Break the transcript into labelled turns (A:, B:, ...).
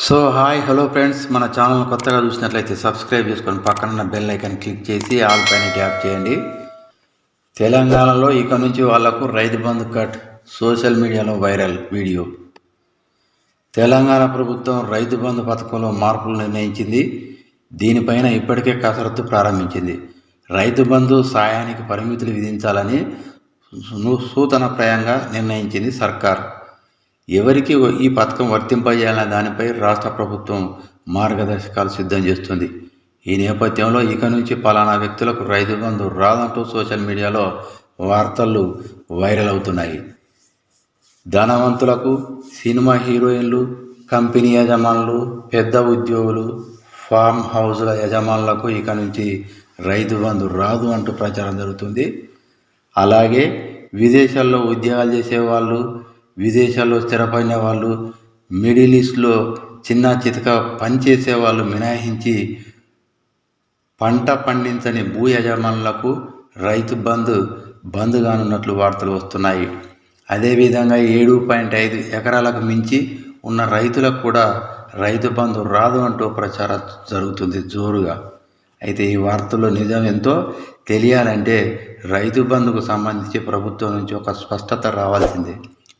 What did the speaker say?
A: So hi hello friends. మన channel కొత్తగా చూసినట్లయితే సబ్స్క్రైబ్ చేసుకొని పక్కన బెల్ ఐకాన్ క్లిక్ చేసి ఆల్ పైన ట్యాప్ చేయండి. తెలంగాణలో ఇక నుంచి వాళ్ళకు రైతు బంధు కట్ సోషల్ మీడియాలో వైరల్ వీడియో. తెలంగాణ ప్రభుత్వం రైతు బంధు పథకంలో మార్పులు నిర్ణయించింది. దీనిపైన ఇప్పటికే కసరత్తు ప్రారంభించింది. రైతు బంధు సాయానికి పరిమితులు విధించాలని సు- సూచనప్రాయంగా నిర్ణయించింది సర్కార్. ఎవరికి ఈ పథకం వర్తింపజేయాలనే దానిపై రాష్ట్ర ప్రభుత్వం మార్గదర్శకాలు సిద్ధం చేస్తుంది. ఈ నేపథ్యంలో ఇక నుంచి పలానా వ్యక్తులకు రైతు బంధు రాదంటూ సోషల్ మీడియాలో వార్తలు వైరల్ అవుతున్నాయి. ధనవంతులకు సినిమా హీరోయిన్లు కంపెనీ యజమానులు పెద్ద ఉద్యోగులు ఫామ్ హౌస్ల యజమానులకు ఇక నుంచి రైతు బంధు రాదు అంటూ ప్రచారం జరుగుతుంది. అలాగే విదేశాల్లో ఉద్యోగాలు చేసేవాళ్ళు విదేశాల్లో స్థిరపడిన వాళ్ళు మిడిల్ ఈస్ట్లో చిన్న చితక పనిచేసే వాళ్ళు మినహాయించి పంట పండించని భూ యజమానులకు రైతు బంధు బంద్ కానున్నట్లు వార్తలు వస్తున్నాయి. అదేవిధంగా ఏడు పాయింట్ ఐదు ఎకరాలకు మించి ఉన్న రైతులకు కూడా రైతు బంధు రాదు అంటూ ప్రచారం జరుగుతుంది జోరుగా. అయితే ఈ వార్తల్లో నిజం ఎంతో? తెలియాలంటే రైతు బంధుకు సంబంధించి ప్రభుత్వం నుంచి ఒక స్పష్టత రావాల్సిందే.